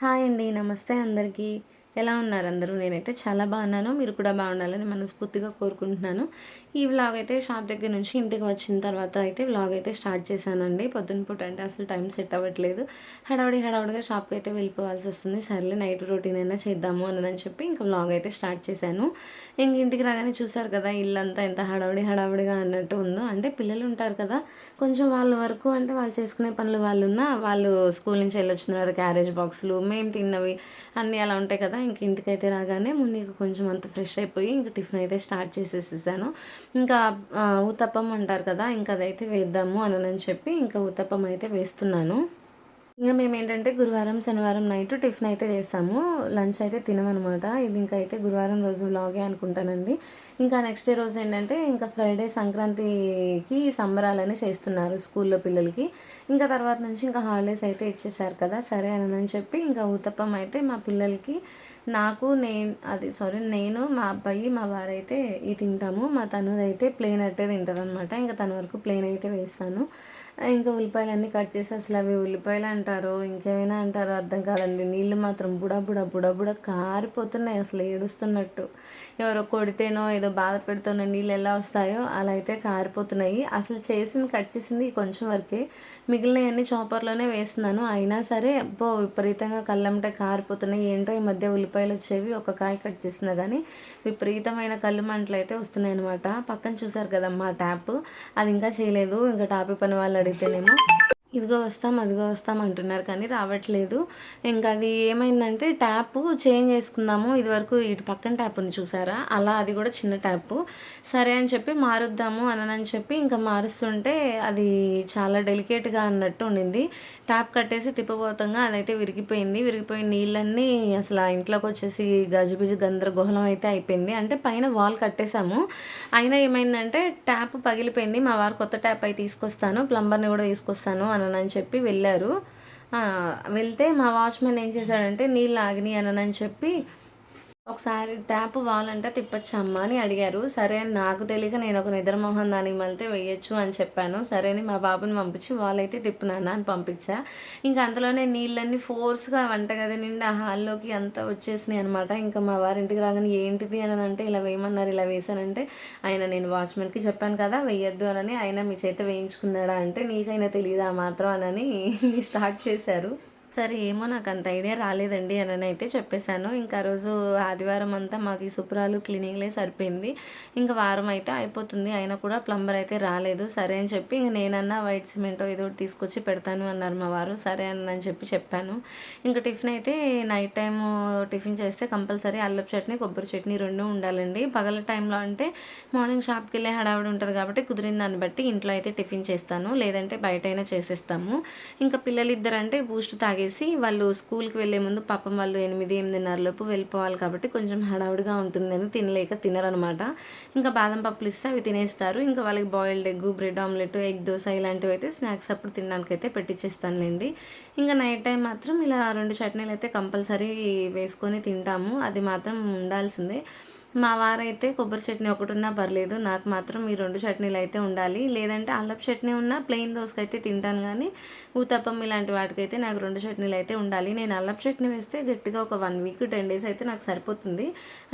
Hi అండి. నమస్తే అందరికీ. ఎలా ఉన్నారు అందరూ? నేనైతే చాలా బాగున్నాను. మీరు కూడా బాగుండాలని మనస్ఫూర్తిగా కోరుకుంటున్నాను. ఈ వ్లాగ్ అయితే షాప్ దగ్గర నుంచి ఇంటికి వచ్చిన తర్వాత అయితే వ్లాగ్ అయితే స్టార్ట్ చేశానండి. పొద్దున పూట అంటే అసలు టైం సెట్ అవ్వట్లేదు. హడావుడి హడావుడిగా షాప్‌కి అయితే వెళ్ళిపోవాల్సి వస్తుంది. సర్లే నైట్ రొటీన్ అయినా చేద్దాము అని చెప్పి ఇంకా వ్లాగ్ అయితే స్టార్ట్ చేశాను. ఇంక ఇంటికి రాగానే చూసారు కదా ఇల్లంతా ఎంత హడావుడి హడావుడిగా అన్నట్టు ఉందో. అంటే పిల్లలు ఉంటారు కదా! కొంచెం వాళ్ళ వరకు అంటే వాళ్ళు చేసుకునే పనులు వాళ్ళు ఉన్నా వాళ్ళు స్కూల్ నుంచి వెళ్ళొచ్చిన తర్వాత క్యారేజ్ బాక్సులు, మేము తిన్నవి అన్నీ అలా ఉంటాయి కదా! ఇంక ఇంటికైతే రాగానే ముందు కొంచెం అంత ఫ్రెష్ అయిపోయి ఇంక టిఫిన్ అయితే స్టార్ట్ చేసేసేసాను. ఇంకా ఊతప్పం అంటారు కదా! ఇంక అదైతే వేద్దాము అని చెప్పి ఇంకా ఊతప్పం అయితే వేస్తున్నాను. ఇంకా మేము ఏంటంటే గురువారం, శనివారం నైట్ టిఫిన్ అయితే చేస్తాము. లంచ్ అయితే తినమనమాట. ఇది ఇంకా అయితే గురువారం రోజు వ్లాగే అనుకుంటానండి. ఇంకా నెక్స్ట్ డే రోజు ఏంటంటే ఇంకా ఫ్రైడే సంక్రాంతికి సంబరాలని చేస్తున్నారు స్కూల్‌లో పిల్లలకి. ఇంకా తర్వాత నుంచి ఇంకా హాలిడేస్ అయితే ఇచ్చేసారు కదా! సరే అని చెప్పి ఇంకా ఊతప్పం అయితే మా పిల్లలకి నాకు నేను అది సారీ నేను, మా అబ్బాయి, మా వారైతే ఇది తింటాము. మా తనుదైతే ప్లెయిన్ అట్టే తింటదనమాట. ఇంక తన వరకు ప్లెయిన్ అయితే వేస్తాను. ఇంకా ఉల్లిపాయలన్నీ కట్ చేసి అసలు అవి ఉల్లిపాయలు అంటారో, ఇంకేమైనా అంటారో అర్థం కాదండి. నీళ్ళు మాత్రం బుడ బుడ బుడ బుడ కారిపోతున్నాయి అసలు ఏడుస్తున్నట్టు. ఎవరో కొడితేనో, ఏదో బాధ పెడితేనో నీళ్ళు ఎలా వస్తాయో అలా అయితే కారిపోతున్నాయి. అసలు చేసింది కట్ చేసింది కొంచెం వరకే. మిగిలినవన్నీ చాపర్‌లోనే వేస్తున్నాను. అయినా సరే అబ్బో! విపరీతంగా కళ్ళెమ్మటే కారిపోతున్నాయి. ఏంటో ఈ మధ్య ఉల్లిపాయలు వచ్చేవి ఒక కాయ కట్ చేసినా కానీ విపరీతమైన కళ్ళు మంటలు అయితే వస్తున్నాయి అనమాట పక్కన చూసారు కదమ్మా ట్యాప్ అది ఇంకా చేయలేదు. ఇంకా టాపీ పని వాళ్ళు అడిగితేనేమో ఇదిగో వస్తాం, అదిగో వస్తాం అంటున్నారు కానీ రావట్లేదు. ఇంకా అది ఏమైందంటే ట్యాప్ చేంజ్ చేసుకుందాము. ఇదివరకు ఇటు పక్కన ట్యాప్ ఉంది చూసారా? అలా అది కూడా చిన్న ట్యాప్ సరే అని చెప్పి మారుద్దాము అనని చెప్పి ఇంకా మారుస్తుంటే అది చాలా డెలికేట్‌గా అన్నట్టు ఉండింది. ట్యాప్ కట్టేసి తిప్పబోతంగా అదైతే విరిగిపోయింది. విరిగిపోయిన నీళ్ళన్నీ అసలు ఆ ఇంట్లోకి వచ్చేసి గజిబిజి గందరగోళం అయితే అయిపోయింది. అంటే పైన వాల్ కట్టేసాము. అయినా ఏమైందంటే ట్యాప్ పగిలిపోయింది. మా వారు కొత్త ట్యాప్ అయి తీసుకొస్తాను, ప్లంబర్‌ని కూడా తీసుకొస్తాను అని అని చెప్పి వెళ్ళారు. వెళ్తే మా వాచ్‌మెన్ ఏం చేశాడంటే నీళ్ళు ఆగినాయి అననని చెప్పి ఒకసారి ట్యాప్ వాలంటే తిప్పచ్చమ్మా అని అడిగారు. సరే అని నాకు తెలియక నేను ఒక నిద్ర మొహం దానికి మళ్తే వేయచ్చు అని చెప్పాను. సరే అని మా బాబుని పంపించి వాళ్ళైతే తిప్పినాను అని పంపించా. ఇంకా అంతలోనే నీళ్ళన్నీ ఫోర్స్‌గా వంటగది నిండా హాల్లోకి అంతా వచ్చేసినాయి అనమాట. ఇంకా మా వారింటికి రాగానే ఏంటిది అని అంటే ఇలా వేయమన్నారు ఇలా వేశానంటే ఆయన నేను వాచ్‌మెన్‌కి చెప్పాను కదా! వేయొద్దు అనని ఆయన మీ చేత వేయించుకున్నాడా అంటే నీకైనా తెలియదా మాత్రం అనని స్టార్ట్ చేశారు. సరే ఏమో నాకు అంత ఐడియా రాలేదండి అని అయితే చెప్పేసాను. ఇంకా రోజు ఆదివారం అంతా మాకు ఈ శుభ్రాలు క్లీనింగ్‌లే సరిపోయింది. ఇంకా వారం అయితే అయిపోతుంది. అయినా కూడా ప్లంబర్ అయితే రాలేదు. సరే అని చెప్పి ఇంక నేనన్నా వైట్ సిమెంటో ఏదో తీసుకొచ్చి పెడతాను అన్నారు మా వారు. సరే అని చెప్పి చెప్పాను. ఇంకా టిఫిన్ అయితే నైట్ టైము టిఫిన్ చేస్తే కంపల్సరీ అల్లపు చట్నీ, కొబ్బరి చట్నీ రెండు ఉండాలండి. పగల టైంలో అంటే మార్నింగ్ షాప్కి వెళ్ళే హడావిడి ఉంటుంది కాబట్టి కుదిరిన దాన్ని బట్టి ఇంట్లో అయితే టిఫిన్ చేస్తాను. లేదంటే బయటైనా చేసేస్తాము. ఇంకా పిల్లలిద్దరంటే బూస్ట్ తాగేసి వాళ్ళు స్కూల్‌కి వెళ్ళే ముందు పాపం వాళ్ళు 8, 8:30 లోపు వెళ్ళిపోవాలి కాబట్టి కొంచెం హడావుడిగా ఉంటుందని తినలేక తినరనమాట. ఇంకా బాదం పప్పులు ఇస్తే అవి తినేస్తారు. ఇంకా వాళ్ళకి boiled egg, bread omelette, egg dosa అయితే స్నాక్స్ అప్పుడు తినడానికైతే పెట్టించేస్తానులేండి ఇంకా నైట్ టైం మాత్రం ఇలా రెండు చట్నీలు అయితే కంపల్సరీ వేసుకొని తింటాము. అది మాత్రం ఉండాల్సిందే. మా వారైతే కొబ్బరి చట్నీ ఒకటున్నా పర్లేదు. నాకు మాత్రం ఈ రెండు చట్నీలు అయితే ఉండాలి. లేదంటే అల్లపు చట్నీ ఉన్నా ప్లెయిన్ దోసకైతే తింటాను కానీ ఊతప్పం ఇలాంటి వాటికైతే నాకు రెండు చట్నీలు అయితే ఉండాలి. నేను అల్లపు చట్నీ వేస్తే గట్టిగా ఒక వన్ వీక్, 10 డేస్ అయితే నాకు సరిపోతుంది.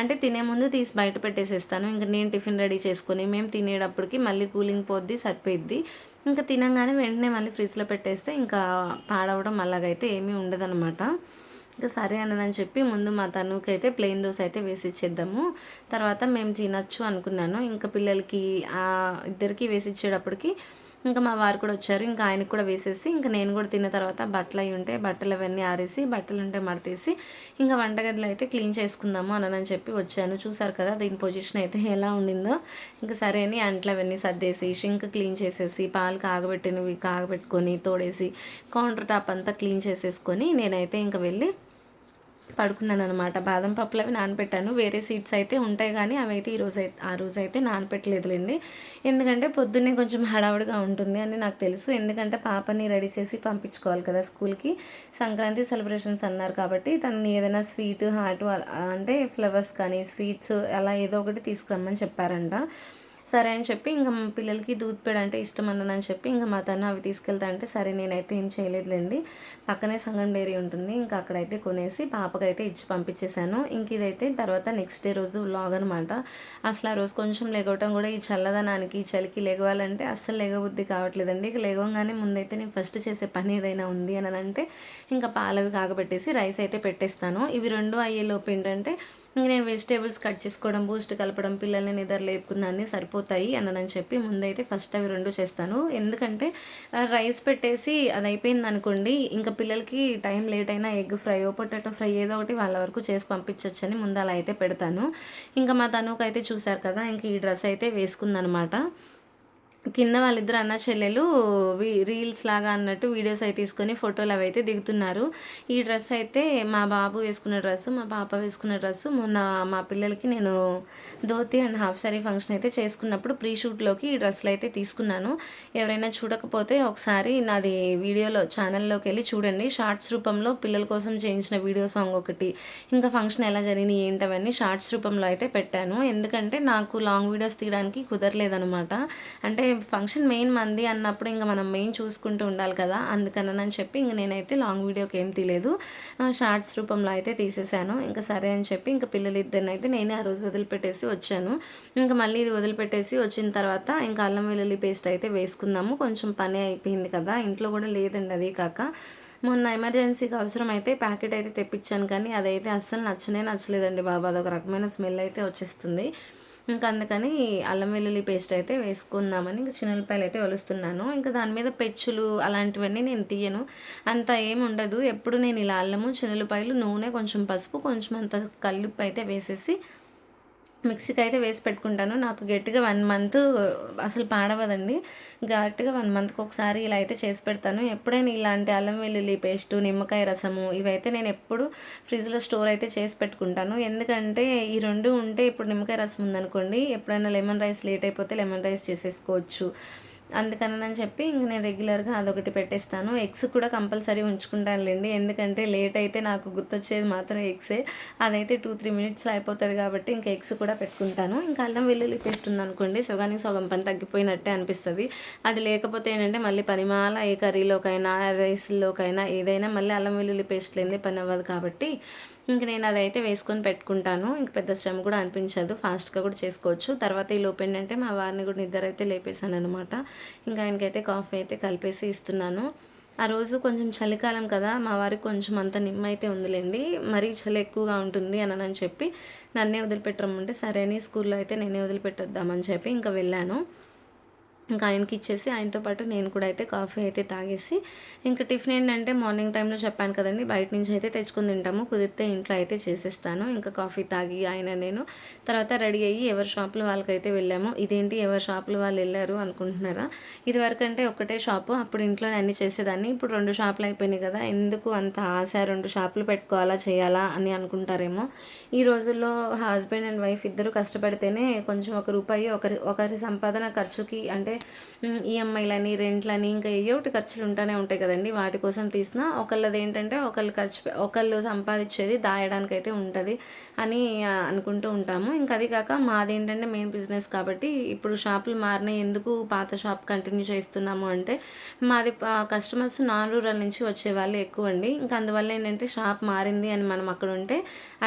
అంటే తినే ముందు తీసి బయట పెట్టేసేస్తాను. ఇంకా నేను టిఫిన్ రెడీ చేసుకొని మేము తినేటప్పటికి మళ్ళీ కూలింగ్ పోద్ది, సరిపోయిద్ది. ఇంకా తినంగానే వెంటనే మళ్ళీ ఫ్రిడ్జ్‌లో పెట్టేస్తే ఇంకా పాడవడం అలాగైతే ఏమీ ఉండదనమాట. ఇంకా సరే అనని చెప్పి ముందు మా తనుకైతే ప్లెయిన్ దోస అయితే వేసి ఇచ్చేద్దాము తర్వాత మేము తినచ్చు అనుకున్నాను. ఇంకా పిల్లలకి ఇద్దరికి వేసి ఇచ్చేటప్పటికి ఇంకా మా వారు కూడా వచ్చారు. ఇంకా ఆయనకి కూడా వేసేసి ఇంక నేను కూడా తిన్న తర్వాత బట్టలు అవి ఉంటే బట్టలు అవన్నీ ఆరేసి, బట్టలు ఉంటే మడతేసి ఇంకా వంటగదిలో అయితే క్లీన్ చేసుకుందాము అనని చెప్పి వచ్చాను. చూసారు కదా దీని పొజిషన్ అయితే ఎలా ఉండిందో. ఇంక సరే అని అంట్లు అవన్నీ సర్దేసి, షింక్ క్లీన్ చేసేసి, పాలు కాగబెట్టినవి కాగబెట్టుకొని, తోడేసి, కౌంటర్ టాప్ అంతా క్లీన్ చేసేసుకొని నేనైతే ఇంక వెళ్ళి పడుకున్నాను అనమాట బాదం పప్పులు అవి నానబెట్టాను. వేరే సీడ్స్ అయితే ఉంటాయి గానీ అవైతే ఈరోజు అయితే ఆ రోజు అయితే నానపెట్టలేదులేండి ఎందుకంటే పొద్దున్నే కొంచెం హడావుడిగా ఉంటుంది అని నాకు తెలుసు. ఎందుకంటే పాపని రెడీ చేసి పంపించుకోవాలి కదా స్కూల్‌కి. సంక్రాంతి సెలబ్రేషన్స్ అన్నారు కాబట్టి తనని ఏదైనా స్వీట్, హాట్ అంటే ఫ్లవర్స్ కానీ, స్వీట్స్ అలా ఏదో ఒకటి తీసుకురమ్మని చెప్పారంట. సరే అని చెప్పి ఇంకా మా పిల్లలకి దూద్ పేడ అంటే ఇష్టం అన్నానని చెప్పి ఇంకా మా తను అవి తీసుకెళ్తా అంటే సరే నేనైతే ఏం చేయలేదులేండి. పక్కనే సంగం డైరీ ఉంటుంది. ఇంకా అక్కడైతే కొనేసి పాపకైతే ఇచ్చి పంపించేశాను. ఇంక ఇదైతే తర్వాత నెక్స్ట్ డే రోజు వ్లాగ్ అనమాట అసలు ఆ రోజు కొంచెం లెగవటం కూడా ఈ చల్లదనానికి చలికి లేగవాలంటే అస్సలు లేగబుద్ధి కావట్లేదండి. ఇక లేవగానే ముందైతే నేను ఫస్ట్ చేసే పని ఏదైనా ఉంది అని అంటే ఇంకా పాలవి కాగబెట్టేసి రైస్ అయితే పెట్టేస్తాను. ఇవి రెండు అయ్యేలోపు ఏంటంటే నేను వెజిటేబుల్స్ కట్ చేసుకోవడం బూస్ట్ కలపడం పిల్లల్ని నిద్ర లేపుకున్నాన్ని సరిపోతాయి అని చెప్పి ముందైతే ఫస్ట్ అవి రెండు చేస్తాను. ఎందుకంటే రైస్ పెట్టేసి అది అయిపోయింది అనుకోండి ఇంకా పిల్లలకి టైం లేట్ అయినా ఎగ్ ఫ్రై పొటాటో ఫ్రై ఏదో ఒకటి వాళ్ళ వరకు చేసి పంపించవచ్చని ముందు అలా అయితే పెడతాను. ఇంకా మా తనుకైతే అయితే చూశారు కదా ఇంక ఈ డ్రెస్ అయితే వేసుకుందనమాట. కింద వాళ్ళిద్దరు అన్న చెల్లెలు రీల్స్ లాగా అన్నట్టు వీడియోస్ అయితే తీసుకొని ఫోటోలు అవి అయితే దిగుతున్నారు. ఈ డ్రెస్ అయితే మా బాబు వేసుకున్న డ్రెస్ మా పాప వేసుకున్న డ్రెస్. మొన్న మా పిల్లలకి నేను dhoti and half sari function అయితే చేసుకున్నప్పుడు ప్రీ షూట్లోకి ఈ డ్రెస్సులు అయితే తీసుకున్నాను. ఎవరైనా చూడకపోతే ఒకసారి నాది వీడియోలో ఛానల్లోకి వెళ్ళి చూడండి. షార్ట్స్ రూపంలో పిల్లల కోసం చేయించిన వీడియో సాంగ్ ఒకటి. ఇంకా ఫంక్షన్ ఎలా జరిగినాయి ఏంటవన్నీ షార్ట్స్ రూపంలో అయితే పెట్టాను. ఎందుకంటే నాకు లాంగ్ వీడియోస్ తీయడానికి కుదరలేదనమాట అంటే ఫంక్షన్ మెయిన్ మంది అన్నప్పుడు ఇంకా మనం మెయిన్ చూసుకుంటూ ఉండాలి కదా. అందుకనని చెప్పి ఇంక నేనైతే లాంగ్ వీడియోకి ఏం తీయలేదు షార్ట్స్ రూపంలో అయితే తీసేసాను. ఇంకా సరే అని చెప్పి ఇంకా పిల్లలు ఇద్దరిని అయితే నేనే ఆ రోజు వదిలిపెట్టేసి వచ్చాను. ఇంకా మళ్ళీ ఇది వదిలిపెట్టేసి వచ్చిన తర్వాత ఇంకా అల్లం వెల్లుల్లి పేస్ట్ అయితే వేసుకుందాము. కొంచెం పని అయిపోయింది కదా. ఇంట్లో కూడా లేదండి అది కాక. మొన్న ఎమర్జెన్సీకి అవసరం అయితే ప్యాకెట్ అయితే తెప్పించాను కానీ అదైతే అస్సలు నచ్చనే నచ్చలేదండి బాబా. అదొక రకమైన స్మెల్ అయితే వచ్చేస్తుంది. ఇంకా అందుకని అల్లం వెల్లుల్లి పేస్ట్ అయితే వేసుకుందామని ఇంకా చిన్నపాయలు అయితే వలుస్తున్నాను ఇంకా దాని మీద పెచ్చులు అలాంటివన్నీ నేను తీయను. అంత ఏమి ఉండదు. ఎప్పుడు నేను ఇలా అల్లము చిన్నపాయలు నూనె కొంచెం పసుపు కొంచెం అంత కల్లుప్పు అయితే వేసేసి మిక్సీకి అయితే వేసి పెట్టుకుంటాను. నాకు గట్టిగా వన్ మంత్ అసలు పాడవదండి. గట్టిగా వన్ మంత్కి ఒకసారి ఇలా అయితే చేసి పెడతాను. ఎప్పుడైనా ఇలాంటి అల్లం వెల్లుల్లి పేస్టు నిమ్మకాయ రసము ఇవైతే నేను ఎప్పుడు ఫ్రిడ్జ్లో స్టోర్ అయితే చేసి పెట్టుకుంటాను. ఎందుకంటే ఈ రెండు ఉంటే ఇప్పుడు నిమ్మకాయ రసం ఉందనుకోండి ఎప్పుడైనా లెమన్ రైస్ లేట్ అయిపోతే లెమన్ రైస్ చేసేసుకోవచ్చు. అందుకనని చెప్పి ఇంక నేను రెగ్యులర్గా అదొకటి పెట్టేస్తాను. ఎగ్స్ కూడా కంపల్సరీ ఉంచుకుంటానులేండి. ఎందుకంటే లేట్ అయితే నాకు గుర్తొచ్చేది మాత్రం ఎగ్సే. అదైతే టూ త్రీ మినిట్స్లో అయిపోతుంది కాబట్టి ఇంకా ఎగ్స్ కూడా పెట్టుకుంటాను. ఇంకా అల్లం వెల్లుల్లి పేస్ట్ ఉందనుకోండి సగానికి సగం పని తగ్గిపోయినట్టే అనిపిస్తుంది. అది లేకపోతే ఏంటంటే మళ్ళీ పనిమాల ఏ కర్రీలోకైనా రైస్లోకైనా ఏదైనా మళ్ళీ అల్లం వెల్లుల్లి పేస్ట్ లేని పని అవ్వదు కాబట్టి ఇంక నేను అదైతే వేసుకొని పెట్టుకుంటాను. ఇంక పెద్ద శ్రమ కూడా అనిపించదు. ఫాస్ట్గా కూడా చేసుకోవచ్చు. తర్వాత ఈ లోపు ఏంటంటే మా వారిని కూడా నిద్ర అయితే లేపేశాను అనమాట ఇంకా ఆయనకైతే కాఫీ అయితే కలిపేసి ఇస్తున్నాను. ఆ రోజు కొంచెం చలికాలం కదా మా వారికి కొంచెం అంత నిమ్మ అయితే ఉందిలేండి. మరీ చలి ఎక్కువగా ఉంటుంది అని అని చెప్పి నన్నే వదిలిపెట్టరమ్మంటే సరే అని స్కూల్లో అయితే నేనే వదిలిపెట్టొద్దామని చెప్పి ఇంకా వెళ్ళాను. ఇంకా ఆయనకి ఇచ్చేసి ఆయనతో పాటు నేను కూడా అయితే కాఫీ అయితే తాగేసి ఇంకా టిఫిన్ ఏంటంటే మార్నింగ్ టైంలో చెప్పాను కదండి బయట నుంచి అయితే తెచ్చుకుని తింటాము కుదిరితే ఇంట్లో అయితే చేసేస్తాను. ఇంకా కాఫీ తాగి ఆయన నేను తర్వాత రెడీ అయ్యి ఎవరి షాపులు వాళ్ళకైతే వెళ్ళాము. ఇదేంటి ఎవరి షాపులు వాళ్ళు వెళ్ళారు అనుకుంటున్నారా? ఇది వరకు అంటే ఒకటే షాపు. అప్పుడు ఇంట్లో అన్ని చేసేదాన్ని. ఇప్పుడు రెండు షాపులు అయిపోయినాయి కదా ఎందుకు అంత ఆశ రెండు షాపులు పెట్టుకోవాలా చేయాలా అని అనుకుంటారేమో. ఈ రోజుల్లో హస్బెండ్ అండ్ వైఫ్ ఇద్దరు కష్టపడితేనే కొంచెం ఒక రూపాయి ఒకరి ఒకరి సంపాదన ఖర్చుకి అంటే ఈఎంఐలని రెంట్లని ఇంకా ఏ ఒకటి ఖర్చులు ఉంటూనే ఉంటాయి కదండి. వాటి కోసం తీసిన ఒకళ్ళది ఏంటంటే ఒకళ్ళు ఖర్చు ఒకళ్ళు సంపాదించేది దాయడానికైతే ఉంటుంది అని అనుకుంటూ ఉంటాము. ఇంకా అది కాక మాది ఏంటంటే మెయిన్ బిజినెస్ కాబట్టి ఇప్పుడు షాపులు మారినాయి. ఎందుకు పాత షాప్ కంటిన్యూ చేస్తున్నాము అంటే మాది కస్టమర్స్ నాన్ రూరల్ నుంచి వచ్చే వాళ్ళు ఎక్కువ అండి. ఇంకా అందువల్ల ఏంటంటే షాప్ మారింది అని మనం అక్కడ ఉంటే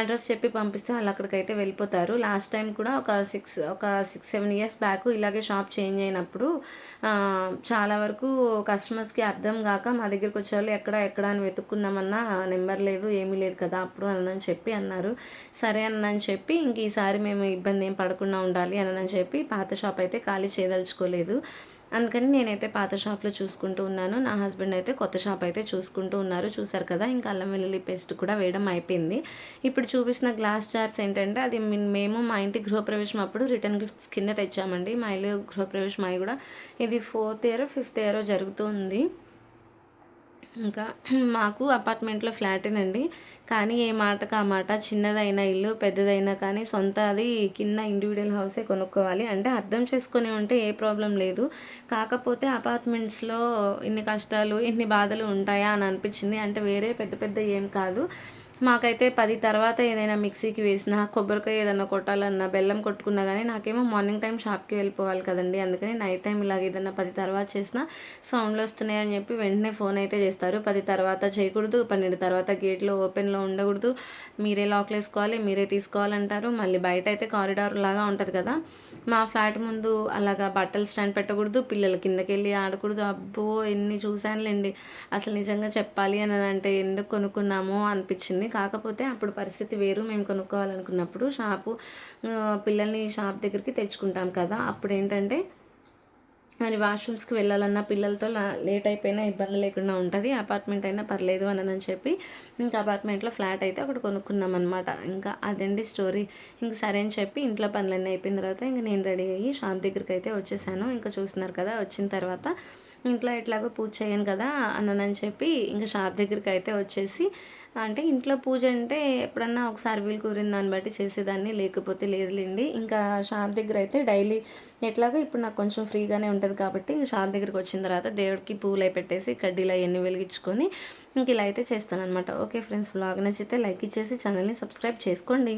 అడ్రస్ చెప్పి పంపిస్తే వాళ్ళు అక్కడికైతే వెళ్ళిపోతారు. లాస్ట్ టైం కూడా ఒక సిక్స్ ఒక సిక్స్ సెవెన్ ఇయర్స్ బ్యాక్ ఇలాగే షాప్ చేంజ్ అయినప్పుడు ఉన్నప్పుడు చాలా వరకు కస్టమర్స్కి అర్థం కాక మా దగ్గరికి వచ్చేవాళ్ళు ఎక్కడ ఎక్కడ అని వెతుక్కున్నామన్నా నెంబర్ లేదు ఏమీ లేదు కదా అప్పుడు అని చెప్పి అన్నారు. సరే అని చెప్పి ఇంక ఈసారి మేము ఇబ్బంది ఏం పడకుండా ఉండాలి అని చెప్పి పాత షాప్ అయితే ఖాళీ చేయదలుచుకోలేదు. అందుకని నేనైతే పాత షాప్లో చూసుకుంటూ ఉన్నాను. నా హస్బెండ్ అయితే కొత్త షాప్ అయితే చూసుకుంటూ ఉన్నారు. చూసారు కదా ఇంకా అల్లం వెల్లుల్లి పేస్ట్ కూడా వేయడం అయిపోయింది. ఇప్పుడు చూపిస్తున్న గ్లాస్ జార్స్ ఏంటంటే అది మేము మా ఇంటి గృహప్రవేశం అప్పుడు రిటర్న్ గిఫ్ట్స్ కింద తెచ్చామండి. మా ఇల్లు గృహప్రవేశం అయి కూడా ఇది ఫోర్త్ ఇయర్ ఫిఫ్త్ ఇయర్ జరుగుతుంది ఇంకా మాకు అపార్ట్మెంట్లో ఫ్లాటేనండి. కానీ ఏ మాటకు ఆ మాట చిన్నదైనా ఇల్లు పెద్దదైనా కానీ సొంత అది కింద ఇండివిజువల్ హౌసే కొనుక్కోవాలి. అంటే అర్థం చేసుకుని ఉంటే ఏ ప్రాబ్లం లేదు. కాకపోతే అపార్ట్మెంట్స్లో ఇన్ని కష్టాలు ఇన్ని బాధలు ఉంటాయా అని అనిపించింది. అంటే వేరే పెద్ద పెద్ద ఏం కాదు. మాకైతే పది తర్వాత ఏదైనా మిక్సీకి వేసినా కొబ్బరికాయ ఏదైనా కొట్టాలన్నా బెల్లం కొట్టుకున్నా కానీ నాకేమో మార్నింగ్ టైం షాప్కి వెళ్ళిపోవాలి కదండి. అందుకని నైట్ టైం ఇలాగ ఏదైనా పది తర్వాత చేసినా సౌండ్లు వస్తున్నాయి అని చెప్పి వెంటనే ఫోన్ అయితే చేస్తారు. పది తర్వాత చేయకూడదు పన్నెండు తర్వాత గేట్లో ఓపెన్లో ఉండకూడదు. మీరే లాక్లు వేసుకోవాలి మీరే తీసుకోవాలంటారు. మళ్ళీ బయట అయితే కారిడార్ లాగా ఉంటుంది కదా. మా ఫ్లాట్ ముందు అలాగా బట్టలు స్టాండ్ పెట్టకూడదు పిల్లలు కిందకి వెళ్ళి ఆడకూడదు. అబ్బో ఎన్ని చూశానులేండి. అసలు నిజంగా చెప్పాలి అని అంటే ఎందుకు కొనుక్కున్నామో అనిపించింది. కాకపోతే అప్పుడు పరిస్థితి వేరు. మేము కొనుక్కోవాలనుకున్నప్పుడు షాపు పిల్లల్ని షాప్ దగ్గరికి తెచ్చుకుంటాం కదా. అప్పుడు ఏంటంటే మరి వాష్రూమ్స్కి వెళ్ళాలన్నా పిల్లలతో లేట్ అయిపోయినా ఇబ్బంది లేకుండా ఉంటుంది. అపార్ట్మెంట్ అయినా పర్లేదు అని చెప్పి ఇంకా అపార్ట్మెంట్లో ఫ్లాట్ అయితే అక్కడ కొనుక్కున్నాం అనమాట ఇంకా అదండి స్టోరీ. ఇంక సరే అని చెప్పి ఇంట్లో పనులన్నీ అయిపోయిన తర్వాత ఇంక నేను రెడీ అయ్యి షాప్ దగ్గరికి అయితే వచ్చేసాను. ఇంకా చూస్తున్నారు కదా వచ్చిన తర్వాత ఇంట్లో ఎట్లాగో పూజ చేయను కదా అన్నని చెప్పి ఇంకా షాప్ దగ్గరికి అయితే వచ్చేసి అంటే ఇంట్లో పూజ అంటే ఎప్పుడన్నా ఒకసారి వీలు కుదిరిన దాన్ని బట్టి చేసేదాన్ని లేకపోతే లేదులేండి. ఇంకా షాప్ దగ్గర అయితే డైలీ ఎట్లాగో ఇప్పుడు నాకు కొంచెం ఫ్రీగానే ఉంటుంది కాబట్టి ఇంకా షాప్ దగ్గరికి వచ్చిన తర్వాత దేవుడికి పూలు అయి పెట్టేసి కడ్డీలు అవన్నీ వెలిగించుకొని ఇంక ఇలా అయితే చేస్తాను అనమాట ఓకే ఫ్రెండ్స్ వ్లాగ్ నచ్చితే లైక్ ఇచ్చేసి ఛానల్ని సబ్స్క్రైబ్ చేసుకోండి.